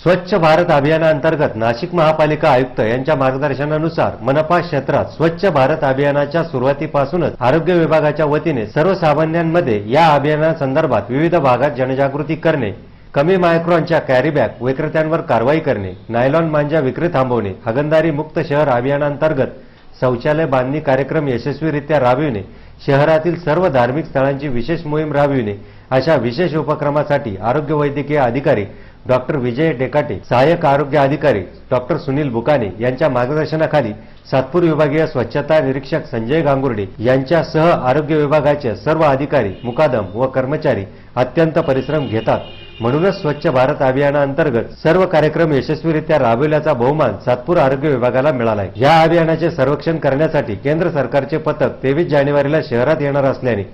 स्वच्छ भारत अभियानांतर्गत नाशिक महापालिका आयुक्त यांच्या मार्गदर्शनानुसार मनपा क्षेत्रात स्वच्छ भारत अभियानाच्या सुरुवातीपासूनच आरोग्य विभागाच्या वतीने सर्वसामान्यांमध्ये या अभियानासंदर्भात विविध भागात जनजागृती करणे कमी मायक्रॉनच्या कॅरीबॅग विक्रेत्यांवर कारवाई करणे नायलॉन मांजा विक्री थांबवणे हगंदारी मुक्त शहर अभियानांतर्गत शौचालय बांधणी कार्यक्रम यशस्वीरित्या राबविणे शहरातील सर्व धार्मिक स्थळांची विशेष मोहीम राबविणे अशा विशेष उपक्रमासाठी आरोग्य वैद्यकीय अधिकारी डॉक्टर विजय डेकाटे सहाय्यक आरोग्य अधिकारी डॉक्टर सुनील बुकाने यांच्या मार्गदर्शनाखाली सातपूर विभागीय स्वच्छता निरीक्षक संजय गांगुर्डे यांच्यासह आरोग्य विभागाचे सर्व अधिकारी मुकादम व कर्मचारी अत्यंत परिश्रम घेतात. म्हणूनच स्वच्छ भारत अभियानाअंतर्गत सर्व कार्यक्रम यशस्वीरित्या राबविल्याचा बहुमान सातपूर आरोग्य विभागाला मिळाला आहे या अभियानाचे सर्वेक्षण करण्यासाठी केंद्र सरकारचे पथक तेवीस जानेवारीला शहरात येणार असल्याने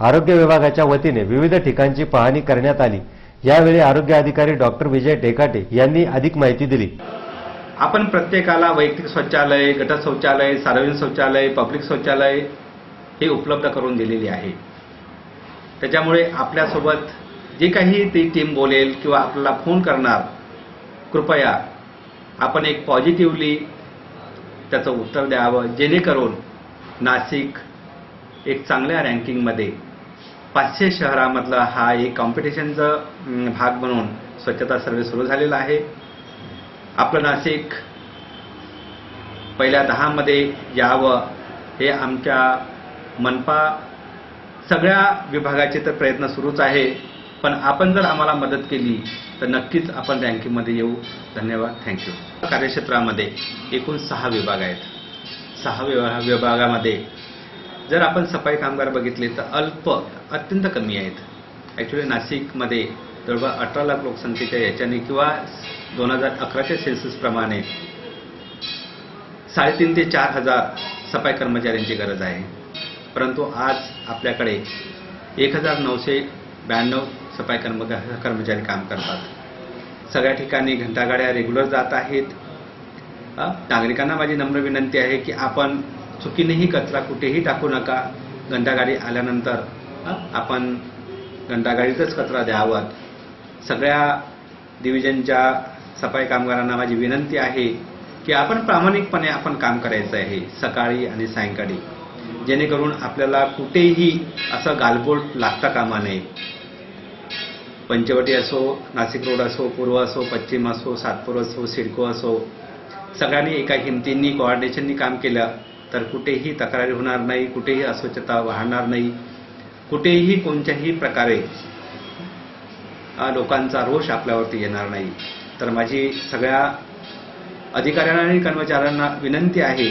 आरोग्य विभागाच्या वतीने विविध ठिकाणची पाहणी करण्यात आली. यावेळी आरोग्य अधिकारी डॉक्टर विजय टेकाटे यांनी अधिक माहिती दिली. आपण प्रत्येकाला वैयक्तिक शौचालय गट शौचालय सार्वजनिक शौचालय पब्लिक शौचालय हे उपलब्ध करून दिलेली आहे. त्याच्यामुळे आपल्यासोबत जे काही ती टीम बोलेल किंवा आपल्याला फोन करणार कृपया आपण एक पॉझिटिव्हली त्याचं उत्तर द्यावं जेणेकरून नाशिक एक चांगल्या रँकिंगमध्ये पाचशे शहरामधला हा एक कॉम्पिटिशनचा भाग म्हणून स्वच्छता सर्वे सुरू झालेला आहे. आपलं नाशिक पहिल्या दहामध्ये यावं हे आमच्या मनपा सगळ्या विभागाचे तर प्रयत्न सुरूच आहे. पण आपण जर आम्हाला मदत केली तर नक्कीच आपण रँकिंगमध्ये येऊ. धन्यवाद. थँक्यू कार्यक्षेत्रामध्ये एकूण सहा विभाग आहेत. सहा विभा विभागामध्ये जर आपण सफाई कामगार बघितले तर अल्प अत्यंत कमी आहेत. ॲक्च्युली नाशिकमध्ये जवळपास अठरा लाख लोकसंख्येच्या याच्याने किंवा दोन हजार अकराच्या सेन्ससप्रमाणे साडेतीन ते चार हजार सफाई कर्मचाऱ्यांची गरज आहे. परंतु आज आपल्याकडे एक हजार नऊशे ब्याण्णव सफाई कर्म कर्मचारी काम करतात. सगळ्या ठिकाणी घंटागाड्या रेग्युलर जात आहेत. नागरिकांना माझी नम्र विनंती आहे की आपण चुकीनेही कचरा कुठेही टाकू नका. घंटागाडी आल्यानंतर आपण घंटागाडीतच कचरा द्यावा सगळ्या डिव्हिजनच्या सफाई कामगारांना माझी विनंती आहे की आपण प्रामाणिकपणे आपण काम करायचं आहे सकाळी आणि सायंकाळी. जेणेकरून आपल्याला कुठेही असं गालबोट लागता कामा नये. पंचवटी असो नाशिक रोड असो पूर्व असो पश्चिम असो सातपूर असो सिडको असो सगळ्यांनी एका हिमतींनी कोऑर्डिनेशननी काम केलं. तर कुठेही तक्रारी होणार नाही कुठेही अस्वच्छता वाहणार नाही. कुठेही कोणत्याही प्रकारे लोकांचा रोष आपल्यावरती येणार नाही. तर माझी सगळ्या अधिकाऱ्यांना आणि कर्मचाऱ्यांना विनंती आहे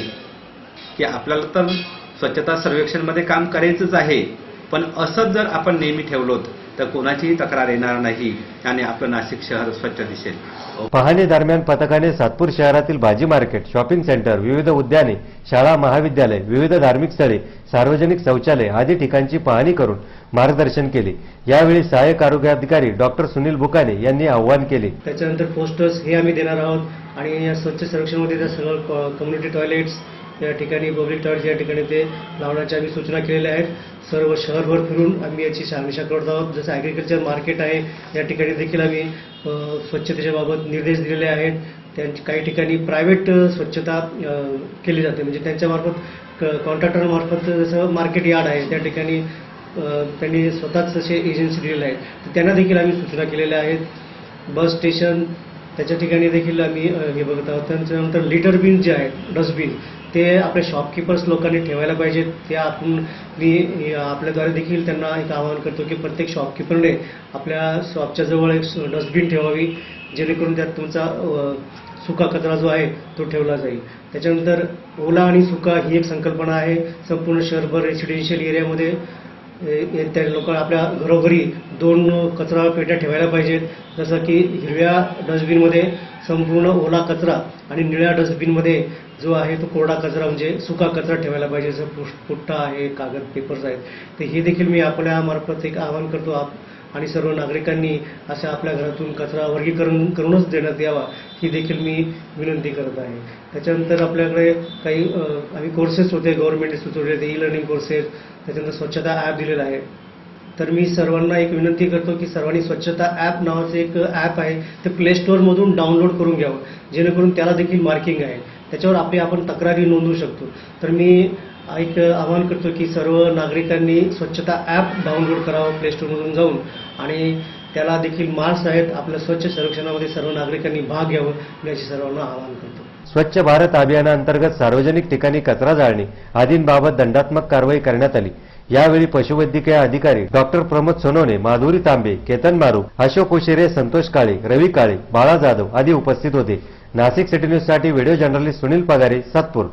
की आपल्याला तर स्वच्छता सर्वेक्षणमध्ये काम करायचंच आहे. पण असंच जर आपण नेहमी ठेवलोत तर कोणाचीही तक्रार येणार नाही आणि आपलं नाशिक शहर स्वच्छ दिसेल. पाहणी दरम्यान पथकाने सातपूर शहरातील भाजी मार्केट शॉपिंग सेंटर विविध उद्याने शाळा महाविद्यालय विविध धार्मिक स्थळे सार्वजनिक शौचालय आदी ठिकाणची पाहणी करून मार्गदर्शन केले. यावेळी सहाय्यक आरोग्य अधिकारी डॉक्टर सुनील बुकाने यांनी आवाहन केले. त्याच्यानंतर पोस्टर्स हे आम्ही देणार आहोत. आणि या स्वच्छ सगळं कम्युनिटी टॉयलेट्स या ठिकाणी पब्लिक टॉयलेट्स या ठिकाणी ते लावण्याच्या आम्ही सूचना केलेल्या आहेत. सर्व शहरभर फिरून आम्ही याची शहानिशा करत आहोत. जसं ॲग्रिकल्चर मार्केट आहे या ठिकाणी देखील आम्ही स्वच्छतेच्या बाबत निर्देश दिलेले आहेत. त्यांची काही ठिकाणी प्रायव्हेट स्वच्छता केली जाते. म्हणजे त्यांच्यामार्फत कॉन्ट्रॅक्टरमार्फत जसं मार्केट यार्ड आहे त्या ठिकाणी त्यांनी स्वतःच तसे एजन्सी दिलेले आहेत. त्यांना देखील आम्ही सूचना केलेल्या आहेत. बस स्टेशन त्याच्या ठिकाणी देखील आम्ही हे बघत आहोत. त्याच्यानंतर लिटर बिन जे आहे डस्टबिन ते आपल्या शॉपकीपर्स लोकांनी ठेवायला पाहिजेत. ते आपण मी आपल्याद्वारे देखील त्यांना एक आवाहन करतो की प्रत्येक शॉपकीपरने आपल्या शॉपच्या जवळ एक डस्टबिन ठेवावी जेणेकरून त्यात तुमचा सुका कचरा जो आहे तो ठेवला जाईल. त्याच्यानंतर ओला आणि सुका ही एक संकल्पना आहे. संपूर्ण शहरभर रेसिडेन्शियल एरियामध्ये त्या लोक आपल्या घरोघरी दोन कचरा पेट्या ठेवायला पाहिजेत. जसं की हिरव्या डस्टबिनमध्ये संपूर्ण ओला कचरा आणि निळ्या डस्टबिनमध्ये जो आहे तो कोरडा कचरा म्हणजे सुका कचरा ठेवायला पाहिजे जसं पुष् पुट्टा आहे कागद पेपर्स आहेत. तर हे देखील मी आपल्यामार्फत एक आवाहन करतो. आप आणि सर्व नागरिकांनी असं आपल्या घरातून कचरा वर्गीकरण करूनच देण्यात यावा ही देखील मी विनंती करत आहे. त्याच्यानंतर आपल्याकडे काही आम्ही कोर्सेस होते गव्हर्नमेंटने सुचवले ते ई लर्निंग कोर्सेस त्याच्यानंतर स्वच्छता ॲप दिलेला आहे. तर मी सर्वांना एक विनंती करतो की सर्वांनी स्वच्छता ॲप नावाचं एक ॲप आहे ते प्ले स्टोअरमधून डाउनलोड करून घ्यावं जेणेकरून त्याला देखील मार्किंग आहे. त्याच्यावर आपली आपण तक्रारी नोंदवू शकतो. तर मी एक आवाहन करतो की सर्व नागरिकांनी स्वच्छता ॲप डाउनलोड करावं प्ले स्टोरमधून जाऊन. आणि त्याला देखील मार्क्स आहेत आपल्या स्वच्छ सर्वेक्षणामध्ये सर्व नागरिकांनी भाग घ्यावं मी याची सर्वांना आवाहन करतो. स्वच्छ भारत अभियानाअंतर्गत सार्वजनिक ठिकाणी कचरा जाळणे आदींबाबत दंडात्मक कारवाई करण्यात आली. यावेळी पशुवैद्यकीय अधिकारी डॉक्टर प्रमोद सोनवणे माधुरी तांबे केतन मारू अशोक उशिरे संतोष काळे रवी काळे बाळा जाधव आदी उपस्थित होते. नाशिक सिटी न्यूजसाठी व्हिडिओ जर्नलिस्ट सुनील पगारे सातपूर.